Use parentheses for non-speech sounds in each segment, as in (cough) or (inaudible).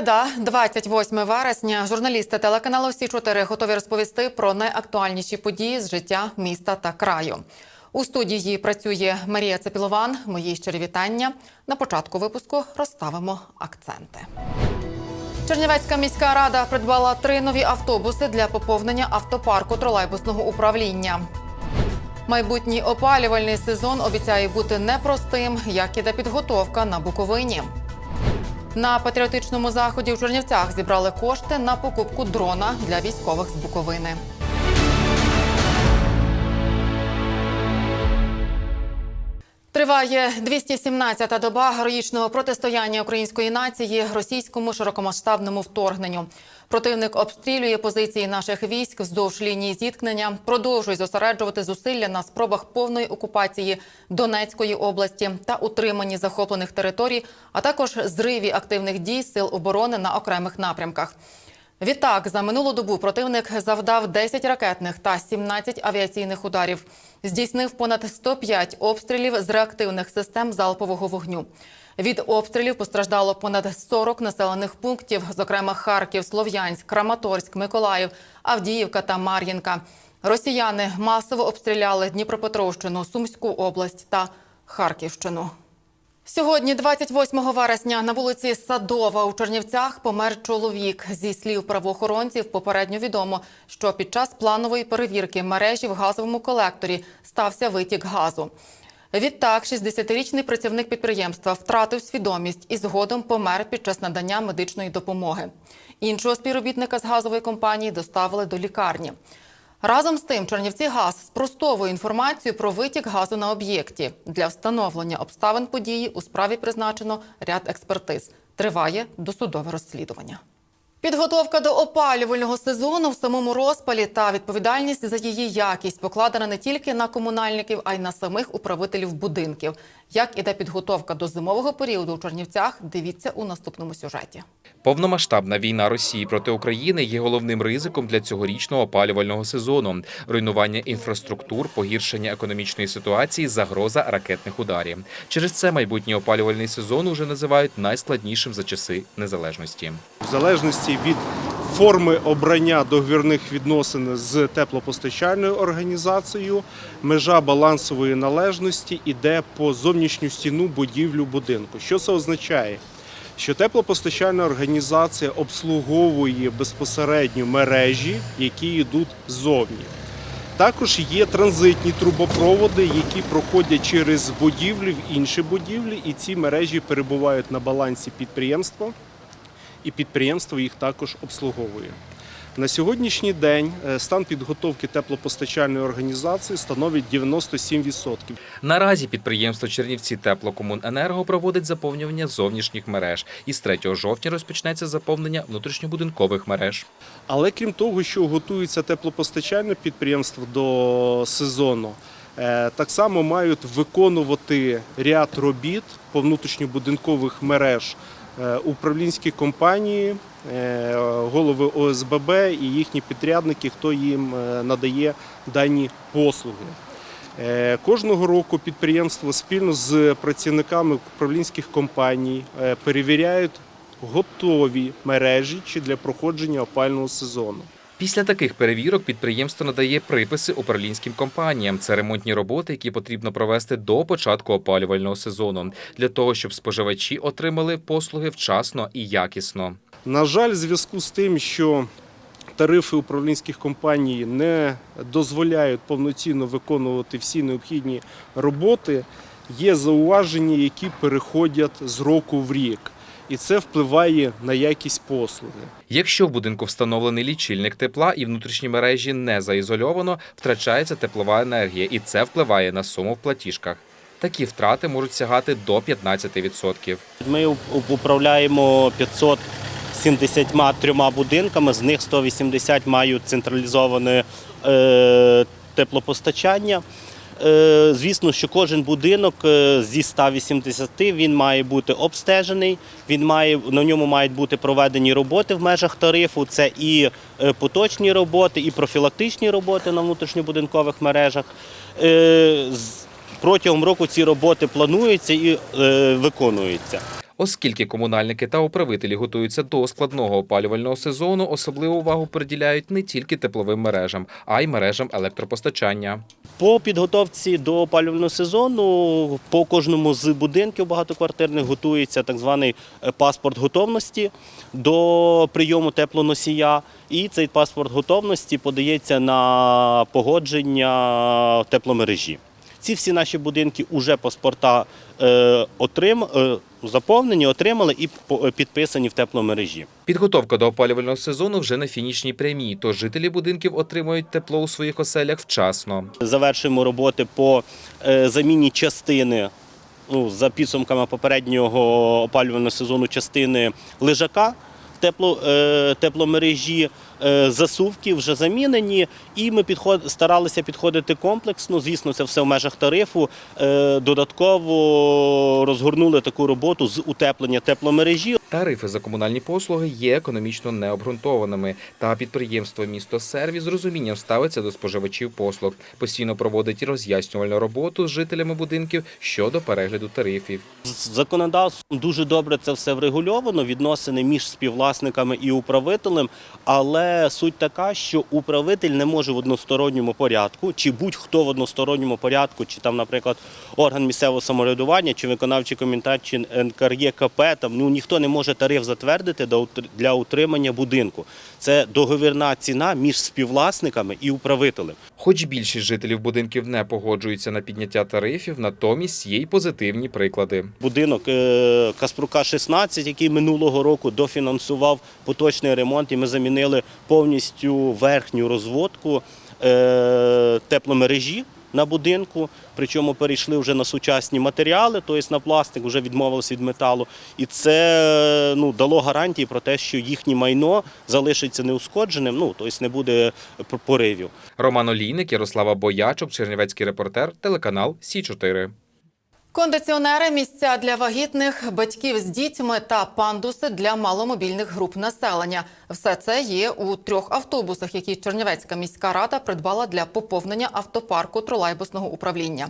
Середа, 28 вересня. Журналісти телеканалу Сі 4 готові розповісти про найактуальніші події з життя міста та краю. У студії працює Марія Цепілован. Мої щирі вітання. На початку випуску розставимо акценти. Чернівецька міська рада придбала три нові автобуси для поповнення автопарку тролейбусного управління. Майбутній опалювальний сезон обіцяє бути непростим, як іде підготовка на Буковині. На патріотичному заході в Чернівцях зібрали кошти на покупку дрона для військових з Буковини. Триває 217-та доба героїчного протистояння української нації російському широкомасштабному вторгненню. Противник обстрілює позиції наших військ вздовж лінії зіткнення, продовжує зосереджувати зусилля на спробах повної окупації Донецької області та утриманні захоплених територій, а також зриві активних дій сил оборони на окремих напрямках. Відтак, за минулу добу противник завдав 10 ракетних та 17 авіаційних ударів. Здійснив понад 105 обстрілів з реактивних систем залпового вогню. Від обстрілів постраждало понад 40 населених пунктів, зокрема Харків, Слов'янськ, Краматорськ, Миколаїв, Авдіївка та Мар'їнка. Росіяни масово обстріляли Дніпропетровщину, Сумську область та Харківщину. Сьогодні, 28 вересня, на вулиці Садова у Чернівцях помер чоловік. Зі слів правоохоронців, попередньо відомо, що під час планової перевірки мережі в газовому колекторі стався витік газу. Відтак, 60-річний працівник підприємства втратив свідомість і згодом помер під час надання медичної допомоги. Іншого співробітника з газової компанії доставили до лікарні. Разом з тим, Чернівці газ спростовує інформацію про витік газу на об'єкті. Для встановлення обставин події у справі призначено ряд експертиз. Триває досудове розслідування. Підготовка до опалювального сезону в самому розпалі та відповідальність за її якість покладена не тільки на комунальників, а й на самих управителів будинків. Як іде підготовка до зимового періоду у Чернівцях, дивіться у наступному сюжеті. Повномасштабна війна Росії проти України є головним ризиком для цьогорічного опалювального сезону. Руйнування інфраструктур, погіршення економічної ситуації, загроза ракетних ударів. Через це майбутній опалювальний сезон уже називають найскладнішим за часи незалежності. В залежності від форми обрання договірних відносин з теплопостачальною організацією, межа балансової належності йде по зовнішню стіну будівлю будинку. Що це означає? Що теплопостачальна організація обслуговує безпосередньо мережі, які йдуть ззовні. Також є транзитні трубопроводи, які проходять через будівлі в інші будівлі, і ці мережі перебувають на балансі підприємства і підприємство їх також обслуговує. На сьогоднішній день е, стан підготовки теплопостачальної організації становить 97%. Наразі підприємство Чернівці Теплокомуненерго проводить заповнювання зовнішніх мереж. І з 3 жовтня розпочнеться заповнення внутрішньобудинкових мереж. Але крім того, що готується теплопостачальне підприємство до сезону, е, так само мають виконувати ряд робіт по внутрішньобудинкових мереж управлінські компанії, е, голови ОСББ і їхні підрядники, хто їм е, надає дані послуги. Е, Кожного року підприємство спільно з працівниками управлінських компаній е, перевіряють готові мережі чи для проходження опального сезону. Після таких перевірок підприємство надає приписи управлінським компаніям. Це ремонтні роботи, які потрібно провести до початку опалювального сезону, для того, щоб споживачі отримали послуги вчасно і якісно. На жаль, в зв'язку з тим, що тарифи управлінських компаній не дозволяють повноцінно виконувати всі необхідні роботи, є зауваження, які переходять з року в рік. І це впливає на якість послуги. Якщо в будинку встановлений лічильник тепла і внутрішні мережі не заізольовано, втрачається теплова енергія, і це впливає на суму в платіжках. Такі втрати можуть сягати до 15%. Ми уп- управляємо 573 будинками, з них 180 мають централізоване е, теплопостачання. Е, звісно, що кожен будинок е, зі 180 він має бути обстежений, він має, на ньому мають бути проведені роботи в межах тарифу. Це і е, поточні роботи, і профілактичні роботи на внутрішньобудинкових мережах. Протягом року ці роботи плануються і виконуються. Оскільки комунальники та управителі готуються до складного опалювального сезону, особливу увагу приділяють не тільки тепловим мережам, а й мережам електропостачання. По підготовці до опалювального сезону по кожному з будинків багатоквартирних готується так званий е, паспорт готовності до прийому теплоносія. І цей паспорт готовності подається на погодження тепломережі. Ці всі наші будинки вже паспорта е, отрим, е, заповнені, отримали і е, підписані в тепломережі. Підготовка до опалювального сезону вже на фінішній прямій, тож жителі будинків отримують тепло у своїх оселях вчасно. Завершуємо роботи по е, заміні частини. Ну, за підсумками попереднього опалювального сезону частини лежака тепло, е, тепломережі, засувки вже замінені, і ми підход, старалися підходити комплексно. Звісно, це все в межах тарифу. Е, додатково розгорнули таку роботу з утеплення тепломережі. Тарифи за комунальні послуги є економічно необґрунтованими, та підприємство місто Сервіс з розумінням ставиться до споживачів послуг, постійно проводить роз'яснювальну роботу з жителями будинків щодо перегляду тарифів. Законодавством дуже добре це все врегульовано, відносини між співвласниками і управителем. Але суть така, що управитель не може в односторонньому порядку, чи будь-хто в односторонньому порядку, чи там, наприклад, орган місцевого самоврядування, чи виконавчий комітет, чи НКРЄКП, там ну ніхто не може тариф затвердити для утримання будинку. Це договірна ціна між співвласниками і управителем. Хоч більшість жителів будинків не погоджуються на підняття тарифів, натомість є й позитивні приклади. Будинок е, Каспрука 16, який минулого року дофінансував поточний ремонт, і ми замінили повністю верхню розводку е, тепломережі на будинку. Причому перейшли вже на сучасні матеріали, тобто на пластик, вже відмовилися від металу. І це ну, дало гарантії про те, що їхнє майно залишиться неушкодженим, ну тобто не буде поривів. Роман Олійник, Ярослава Боячок, Чернівецький репортер, телеканал Сі 4 Кондиціонери, місця для вагітних, батьків з дітьми та пандуси для маломобільних груп населення. Все це є у трьох автобусах, які Чернівецька міська рада придбала для поповнення автопарку тролейбусного управління.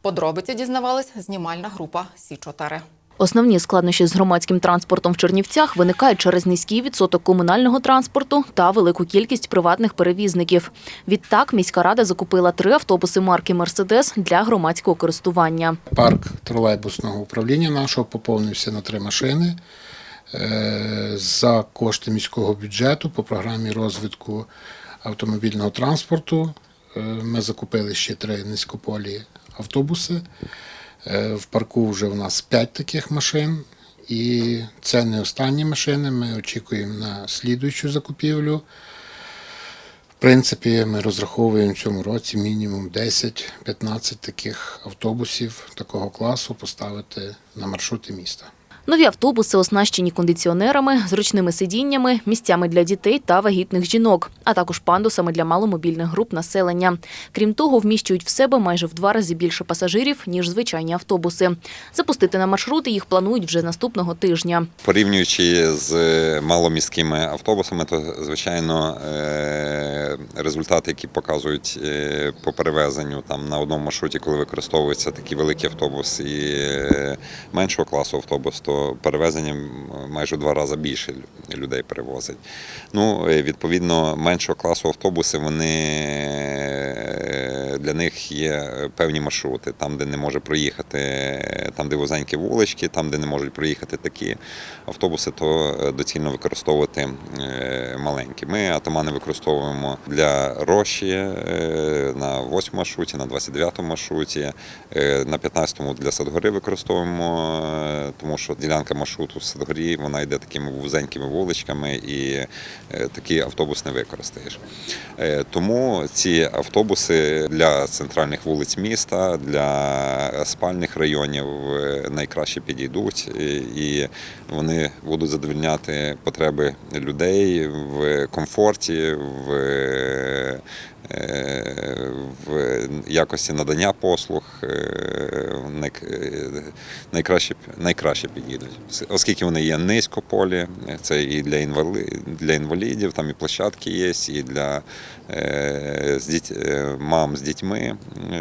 Подробиці дізнавалась знімальна група Сі 4 Основні складнощі з громадським транспортом в Чернівцях виникають через низький відсоток комунального транспорту та велику кількість приватних перевізників. Відтак міська рада закупила три автобуси марки Мерседес для громадського користування. Парк тролейбусного управління нашого поповнився на три машини. Е, За кошти міського бюджету по програмі розвитку автомобільного транспорту е, ми закупили ще три низькополі автобуси. Е, В парку вже у нас 5 таких машин. І це не останні машини. Ми очікуємо на слідуючу закупівлю. В принципі, ми розраховуємо в цьому році мінімум 10-15 таких автобусів такого класу поставити на маршрути міста. Нові автобуси оснащені кондиціонерами, зручними сидіннями, місцями для дітей та вагітних жінок, а також пандусами для маломобільних груп населення. Крім того, вміщують в себе майже в два рази більше пасажирів ніж звичайні автобуси. Запустити на маршрути їх планують вже наступного тижня. Порівнюючи з маломіськими автобусами, то звичайно е, результати, які показують е, по перевезенню там на одному маршруті, коли використовується такий великий автобус і е, меншого класу автобус, то перевезенням майже в два рази більше людей перевозить. Ну, е, відповідно, меншого класу автобуси вони е, для них є певні маршрути, там, де не може проїхати, там, де вузенькі вулички, там, де не можуть проїхати такі автобуси, то е, доцільно використовувати е, маленькі. Ми атамани використовуємо для Роші е, на 8 маршруті, на 29 маршруті, е, на 15-му для Садгори використовуємо, е, тому що ділянка маршруту в вона йде такими вузенькими вуличками і е, такий автобус не використаєш. Е, Тому ці автобуси для центральних вулиць міста, для спальних районів е, найкраще підійдуть і- вони будуть задовольняти потреби людей в комфорті, в, в якості надання послуг е, е, найкраще, найкраще підійдуть. Оскільки вони є низькополі, це і для для інвалідів, там і площадки є, і для е, з діть- мам з дітьми,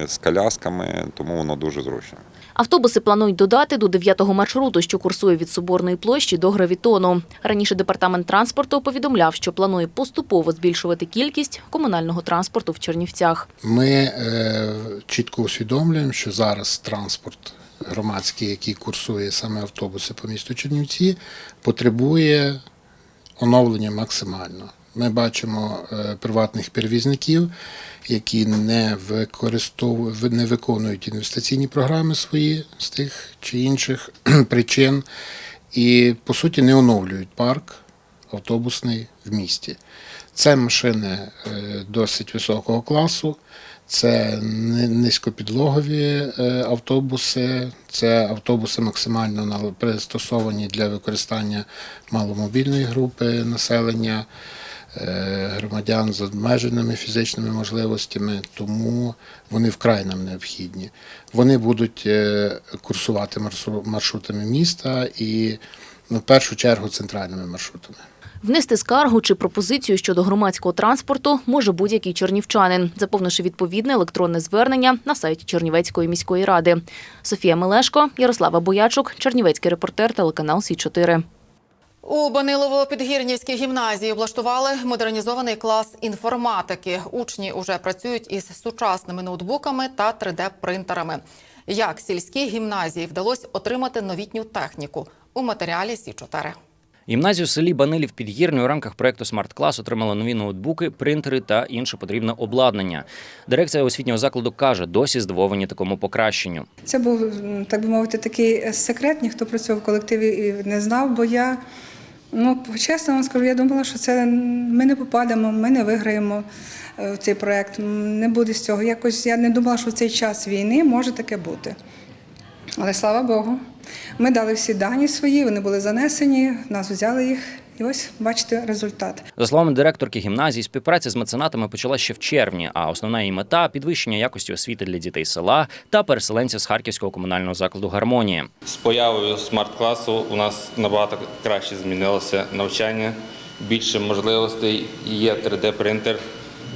з колясками, тому воно дуже зручно. Автобуси планують додати до 9-го маршруту, що курсує від Соборної площі до Гравітону. Раніше департамент транспорту повідомляв, що планує поступово збільшувати кількість комунального транспорту в Чернівцях. Ми е, чітко усвідомлюємо, що зараз транспорт громадський, який курсує саме автобуси по місту Чернівці, потребує оновлення максимально. Ми бачимо е, приватних перевізників, які не використовують, не виконують інвестиційні програми свої з тих чи інших (clears throat) причин, і по суті не оновлюють парк автобусний в місті. Це машини е, досить високого класу, це низькопідлогові е, автобуси, це автобуси максимально пристосовані для використання маломобільної групи населення, громадян з обмеженими фізичними можливостями, тому вони вкрай нам необхідні. Вони будуть е, курсувати маршру- маршрутами міста і ну, в першу чергу центральними маршрутами. Внести скаргу чи пропозицію щодо громадського транспорту може будь-який чернівчанин, заповнивши відповідне електронне звернення на сайті Чернівецької міської ради. Софія Мелешко, Ярослава Боячук, Чернівецький репортер, телеканал Сі 4 У Банилово-Підгірнівській гімназії облаштували модернізований клас інформатики. Учні уже працюють із сучасними ноутбуками та 3D-принтерами. Як сільській гімназії вдалося отримати новітню техніку у матеріалі Сі 4 Гімназію в селі Банилів Підгірний у рамках проекту Смарт Клас отримала нові ноутбуки, принтери та інше потрібне обладнання. Дирекція освітнього закладу каже, досі здивовані такому покращенню. Це був, так би мовити, такий секрет. Ніхто про це в колективі і не знав, бо я, ну, чесно вам скажу, я думала, що це ми не попадемо, ми не виграємо е, в цей проєкт. Не буде з цього. Якось я не думала, що в цей час війни може таке бути. Але слава Богу, ми дали всі дані свої, вони були занесені, нас взяли їх, і ось бачите результат. За словами директорки гімназії, співпраця з меценатами почала ще в червні, а основна її мета підвищення якості освіти для дітей села та переселенців з харківського комунального закладу Гармонія. З появою смарт-класу у нас набагато краще змінилося навчання, більше можливостей, є 3D-принтер.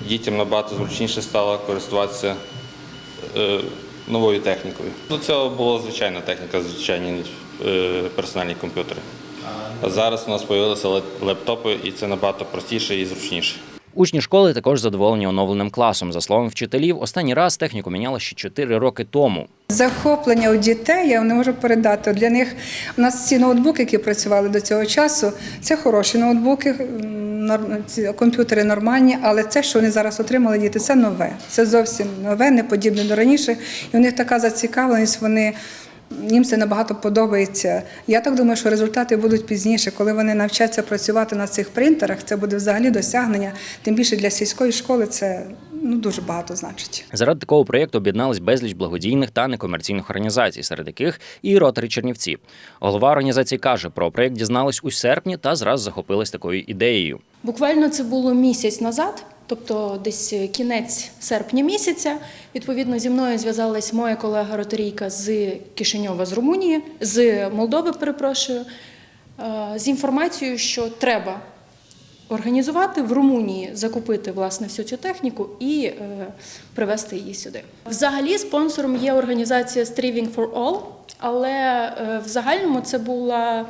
Дітям набагато зручніше стало користуватися е, новою технікою. До цього була звичайна техніка, звичайні е, персональні комп'ютери. А зараз у нас з'явилися лептопи, і це набагато простіше і зручніше. Учні школи також задоволені оновленим класом. За словами вчителів, останній раз техніку міняли ще 4 роки тому. Захоплення у дітей я не можу передати. Для них у нас ці ноутбуки, які працювали до цього часу, це хороші ноутбуки, комп'ютери нормальні, але це, що вони зараз отримали діти, це нове. Це зовсім нове, не подібне до раніше. І у них така зацікавленість, вони. Їм це набагато подобається. Я так думаю, що результати будуть пізніше, коли вони навчаться працювати на цих принтерах. Це буде взагалі досягнення. Тим більше для сільської школи це ну дуже багато значить. Заради такого проєкту об'єднались безліч благодійних та некомерційних організацій, серед яких і Ротарі Чернівці. Голова організації каже, про проєкт дізнались у серпні та зразу захопились такою ідеєю. Буквально це було місяць назад, тобто десь кінець серпня місяця. Відповідно, зі мною зв'язалась моя колега Роторійка з Кишиньова з Румунії, з Молдови, перепрошую, е, з інформацією, що треба організувати в Румунії, закупити власне всю цю техніку і е, привезти її сюди. Взагалі, спонсором є організація Striving for All, але е, в загальному це була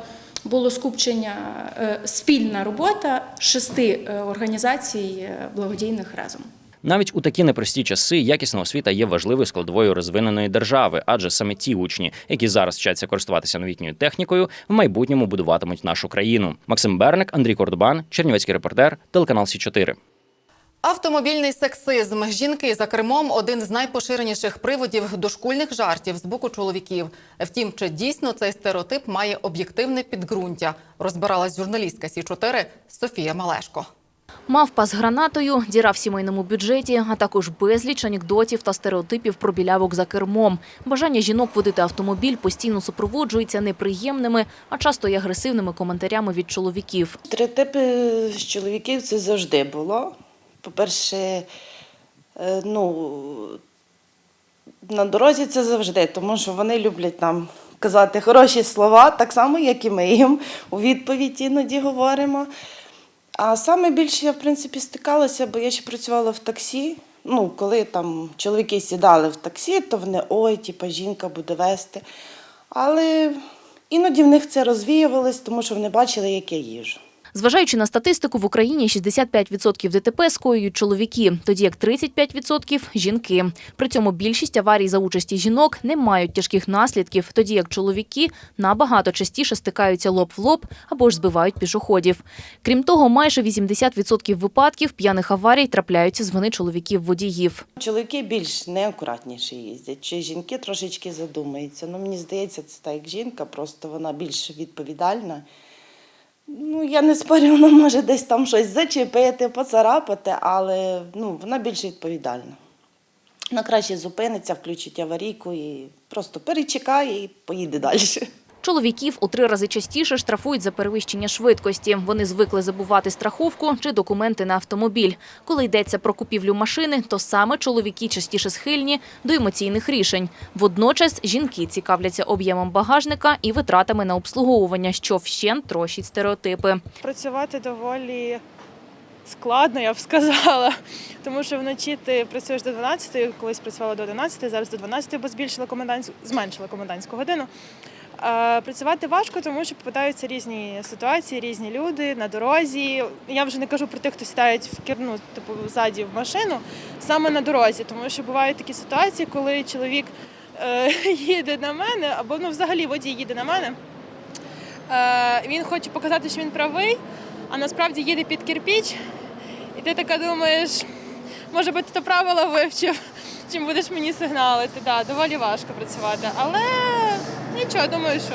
було скупчення, е, спільна робота шести е, організацій е, благодійних разом. Навіть у такі непрості часи якісна освіта є важливою складовою розвиненої держави, адже саме ті учні, які зараз вчаться користуватися новітньою технікою, в майбутньому будуватимуть нашу країну. Максим Берник, Андрій Кордобан, Чернівецький репортер, телеканал Сі 4 Автомобільний сексизм. Жінки за кермом один з найпоширеніших приводів дошкульних жартів з боку чоловіків. Втім, чи дійсно цей стереотип має об'єктивне підґрунтя? Розбиралась журналістка Сі 4 Софія Малешко. Мавпа з гранатою, діра в сімейному бюджеті, а також безліч анекдотів та стереотипів про білявок за кермом. Бажання жінок водити автомобіль постійно супроводжується неприємними, а часто й агресивними коментарями від чоловіків. Стереотипи з чоловіків це завжди було. По-перше, е, ну, на дорозі це завжди, тому що вони люблять нам казати хороші слова, так само, як і ми їм у відповідь іноді говоримо. А саме більше я, в принципі, стикалася, бо я ще працювала в таксі ну, коли там чоловіки сідали в таксі, то вони ой, типа, жінка буде вести. Але іноді в них це розвіювалось, тому що вони бачили, як я їжу. Зважаючи на статистику, в Україні 65% ДТП скоюють чоловіки, тоді як 35% – жінки. При цьому більшість аварій за участі жінок не мають тяжких наслідків, тоді як чоловіки набагато частіше стикаються лоб в лоб або ж збивають пішоходів. Крім того, майже 80% випадків п'яних аварій трапляються з вини чоловіків-водіїв. Чоловіки більш неакуратніше їздять, чи жінки трошечки задумаються. Ну, мені здається, це так як жінка, просто вона більш відповідальна. Ну, я не спорю, (laughs) вона може десь там щось зачепити, поцарапати, але ну, вона більш відповідальна. Вона краще зупиниться, включить аварійку і просто перечекає і поїде далі. Чоловіків у три рази частіше штрафують за перевищення швидкості. Вони звикли забувати страховку чи документи на автомобіль. Коли йдеться про купівлю машини, то саме чоловіки частіше схильні до емоційних рішень. Водночас жінки цікавляться об'ємом багажника і витратами на обслуговування, що вщент трощить стереотипи. Працювати доволі складно, я б сказала. Тому що вночі ти працюєш до 12, колись працювала до 11, зараз до 12, бо збільшила комендантську, зменшила комендантську годину. Е, Працювати важко, тому що попадаються різні ситуації, різні люди на дорозі. Я вже не кажу про тих, хто сідають в керну, типу ззаді в машину, саме на дорозі, тому що бувають такі ситуації, коли чоловік е, (laughs) їде на мене, або ну взагалі водій їде на мене. Е, він хоче показати, що він правий, а насправді їде під кирпіч, і ти така думаєш, може би ти то правило вивчив, (laughs) чим будеш мені сигналити. Да, доволі важко працювати. Але нічого, думаю, що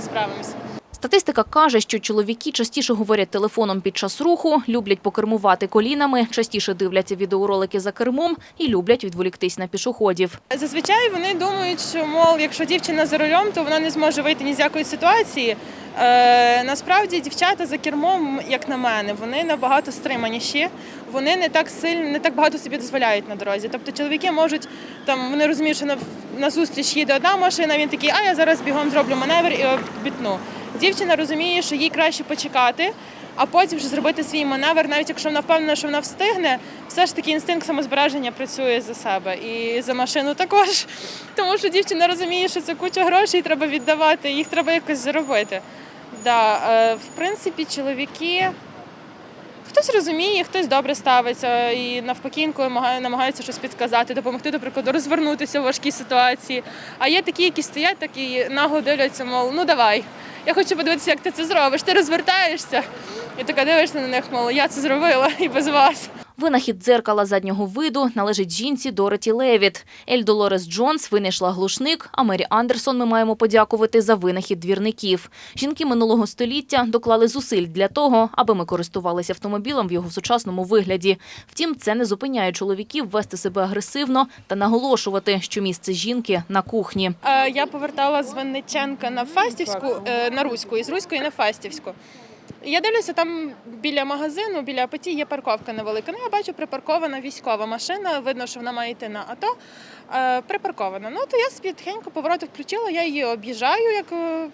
справимося. Статистика каже, що чоловіки частіше говорять телефоном під час руху, люблять покермувати колінами, частіше дивляться відеоролики за кермом і люблять відволіктись на пішоходів. Зазвичай вони думають, що мол, якщо дівчина за рулем, то вона не зможе вийти ні з якої ситуації. Е, насправді дівчата за кермом, як на мене, вони набагато стриманіші, вони не так сильно, не так багато собі дозволяють на дорозі. Тобто чоловіки можуть там, вони розуміють, що на, на зустріч їде одна машина, він такий, а я зараз бігом зроблю маневр і обітну. Дівчина розуміє, що їй краще почекати, а потім вже зробити свій маневр, навіть якщо вона впевнена, що вона встигне, все ж таки інстинкт самозбереження працює за себе і за машину також. (laughs) Тому що дівчина розуміє, що це куча грошей треба віддавати, їх треба якось заробити. Да, е, в принципі, чоловіки. Хтось розуміє, хтось добре ставиться і навпаки інколи намагається щось підказати, допомогти, до прикладу, розвернутися в важкій ситуації. А є такі, які стоять, і нагло дивляться, мов, ну давай, я хочу подивитися, як ти це зробиш. Ти розвертаєшся і така дивишся на них, мол, я це зробила і без вас. Винахід дзеркала заднього виду належить жінці Дороті Левіт. Ель Долорес Джонс винайшла глушник, а Мері Андерсон ми маємо подякувати за винахід двірників. Жінки минулого століття доклали зусиль для того, аби ми користувалися автомобілем в його сучасному вигляді. Втім, це не зупиняє чоловіків вести себе агресивно та наголошувати, що місце жінки на кухні. Е, Я повертала з Винниченка на Фастівську, е, на Руську, і з Руської на Фастівську. Я дивлюся, там біля магазину, біля АПТІ є парковка невелика. Ну, я бачу припаркована військова машина. Видно, що вона має йти на АТО. Е, припаркована. Ну, то я собі тихенько повороти включила, я її об'їжджаю, як е,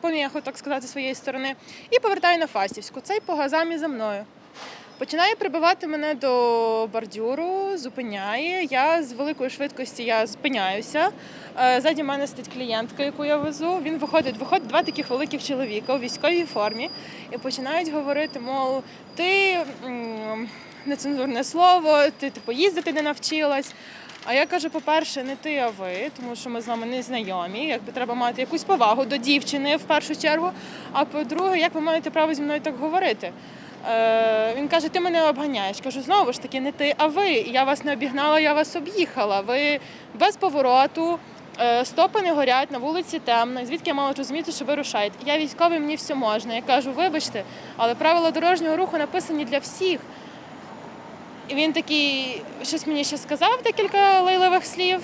поміху, так сказати, своєї сторони, і повертаю на Фастівську. Цей по газамі за мною. Починає прибивати мене до бордюру, зупиняє. Я з великої швидкості я спиняюся. Е, Ззаді мене стоїть клієнтка, яку я везу. Він виходить, виходить два таких великих чоловіка у військовій формі і починають говорити, мов, ти нецензурне слово, ти типу, їздити не навчилась. А я кажу, по-перше, не ти, а ви, тому що ми з вами не знайомі. Якби треба мати якусь повагу до дівчини в першу чергу. А по-друге, як ви маєте право зі мною так говорити? Е, він каже, ти мене обганяєш. Кажу, знову ж таки, не ти, а ви. Я вас не обігнала, я вас об'їхала. Ви без повороту, е, стопи не горять, на вулиці темно. Звідки я мала розуміти, що ви рушаєте? Я військовий, мені все можна. Я кажу, вибачте, але правила дорожнього руху написані для всіх. І він такий щось мені ще сказав, декілька лайливих слів,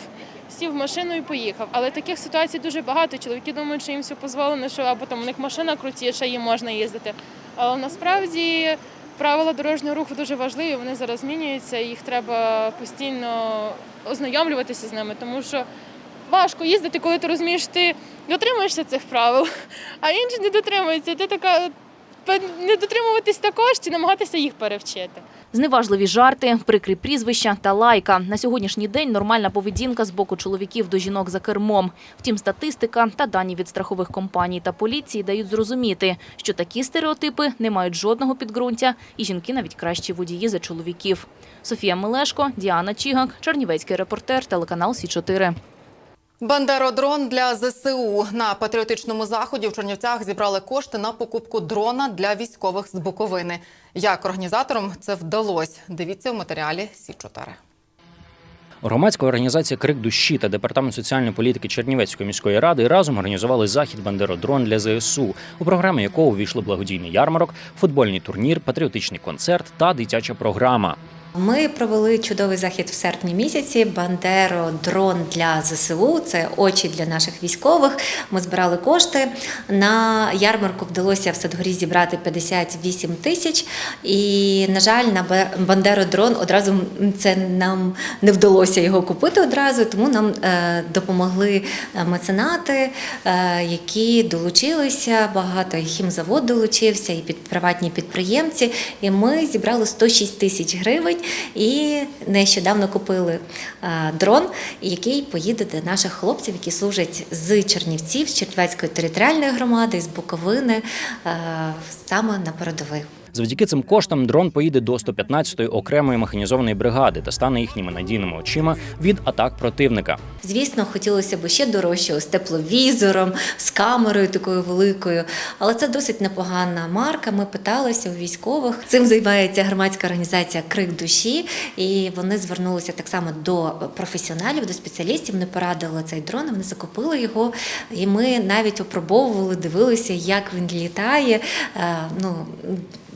сів в машину і поїхав. Але таких ситуацій дуже багато. Чоловіки думають, що їм все дозволено, що або там у них машина крутіша, їм можна їздити. Але насправді правила дорожнього руху дуже важливі, вони зараз змінюються, їх треба постійно ознайомлюватися з ними, тому що важко їздити, коли ти розумієш, ти дотримуєшся цих правил, (laughs) а інші не дотримуються. Ти така не дотримуватись також чи намагатися їх перевчити. Зневажливі жарти, прикрі прізвища та лайка. На сьогоднішній день нормальна поведінка з боку чоловіків до жінок за кермом. Втім, статистика та дані від страхових компаній та поліції дають зрозуміти, що такі стереотипи не мають жодного підґрунтя, і жінки навіть кращі водії за чоловіків. Софія Мелешко, Діана Чігак, Чернівецький репортер, телеканал Сі 4 Бандеродрон для ЗСУ на патріотичному заході в Чернівцях зібрали кошти на покупку дрона для військових з Буковини. Як організаторам це вдалося? Дивіться в матеріалі Сі 4 Громадська організація Крик душі та департамент соціальної політики Чернівецької міської ради разом організували захід Бандеродрон для ЗСУ, у програму якого увійшли благодійний ярмарок, футбольний турнір, патріотичний концерт та дитяча програма. Ми провели чудовий захід в серпні місяці. Бандеро дрон для ЗСУ. Це очі для наших військових. Ми збирали кошти. На ярмарку вдалося в Садгорі зібрати 58 тисяч. І, на жаль, на Бандеро дрон одразу це нам не вдалося його купити одразу, тому нам е, допомогли е, меценати, е, які долучилися. Багато і хімзавод долучився, і під приватні підприємці. І ми зібрали 106 тисяч гривень. І нещодавно купили е, дрон, який поїде до наших хлопців, які служать з Чернівців, з Чернівецької територіальної громади, з Буковини, е, саме на передових. Завдяки цим коштам дрон поїде до 115-ї окремої механізованої бригади та стане їхніми надійними очима від атак противника. Звісно, хотілося б ще дорожчого з тепловізором, з камерою такою великою, але це досить непогана марка. Ми питалися у військових. Цим займається громадська організація Крик душі, і вони звернулися так само до професіоналів, до спеціалістів. Вони порадили цей дрон, вони закупили його. І ми навіть опробовували, дивилися, як він літає. Е, Ну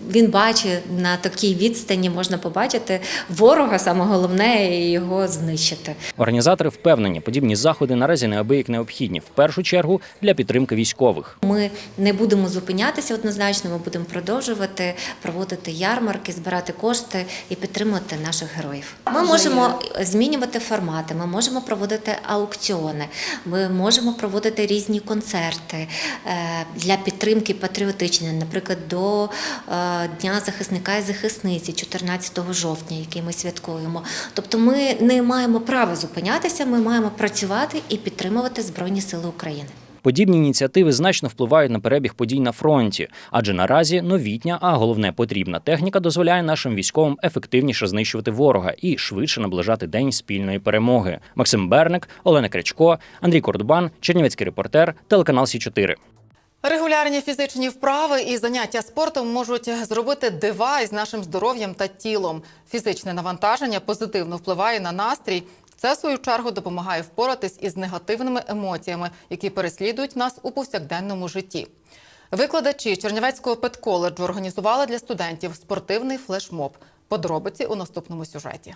він бачить на такій відстані, можна побачити ворога, саме головне його знищити. Організатори впевнені, подібні заходи наразі неабияк необхідні в першу чергу для підтримки військових. Ми не будемо зупинятися однозначно. Ми будемо продовжувати проводити ярмарки, збирати кошти і підтримувати наших героїв. Ми можемо змінювати формати. Ми можемо проводити аукціони. Ми можемо проводити різні концерти е, для підтримки патріотичної, наприклад, до е, Дня захисника і захисниці 14 жовтня, який ми святкуємо. Тобто, ми не маємо права зупинятися. Ми маємо працювати і підтримувати Збройні Сили України. Подібні ініціативи значно впливають на перебіг подій на фронті, адже наразі новітня, а головне потрібна техніка дозволяє нашим військовим ефективніше знищувати ворога і швидше наближати день спільної перемоги. Максим Берник, Олена Крячко, Андрій Кордубан, Чернівецький репортер, телеканал Сі 4 Регулярні фізичні вправи і заняття спортом можуть зробити дива із нашим здоров'ям та тілом. Фізичне навантаження позитивно впливає на настрій. Це, в свою чергу, допомагає впоратись із негативними емоціями, які переслідують нас у повсякденному житті. Викладачі Чернівецького педколеджу організували для студентів спортивний флешмоб. Подробиці у наступному сюжеті.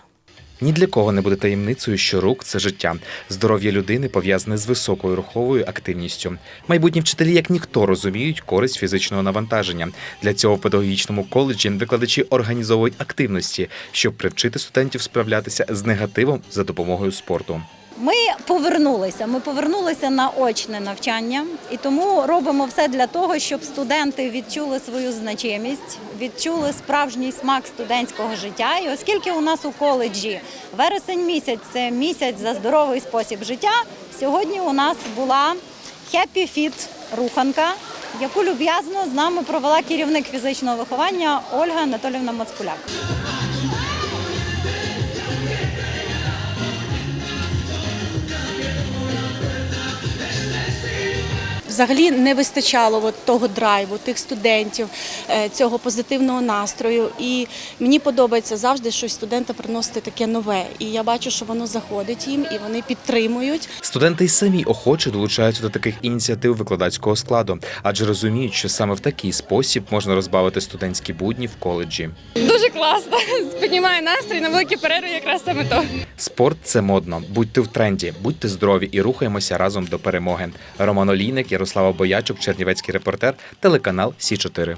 Ні для кого не буде таємницею, що рук це життя. Здоров'я людини пов'язане з високою руховою активністю. Майбутні вчителі, як ніхто, розуміють користь фізичного навантаження. Для цього в педагогічному коледжі викладачі організовують активності, щоб привчити студентів справлятися з негативом за допомогою спорту. Ми повернулися. Ми повернулися на очне навчання, і тому робимо все для того, щоб студенти відчули свою значимість, відчули справжній смак студентського життя. І оскільки у нас у коледжі вересень місяць це місяць за здоровий спосіб життя. Сьогодні у нас була Happy Fit руханка, яку люб'язно з нами провела керівник фізичного виховання Ольга Анатолівна Мацкуляк. Взагалі не вистачало от того драйву, тих студентів, е, цього позитивного настрою. І мені подобається завжди щось студента приносити таке нове. І я бачу, що воно заходить їм і вони підтримують. Студенти й самі охоче долучаються до таких ініціатив викладацького складу, адже розуміють, що саме в такий спосіб можна розбавити студентські будні в коледжі. Дуже класно. (laughs) Піднімає настрій на великі перерви, якраз саме то. Спорт це модно. Будьте в тренді, будьте здорові і рухаємося разом до перемоги. Роман Олійник, Ярослава Боячук, Чернівецький репортер, телеканал Сі 4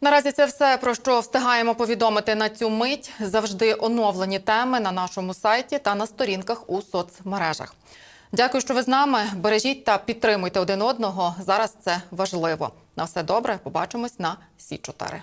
Наразі це все про що встигаємо повідомити на цю мить. Завжди оновлені теми на нашому сайті та на сторінках у соцмережах. Дякую, що ви з нами. Бережіть та підтримуйте один одного. Зараз це важливо. На все добре. Побачимось на Сі 4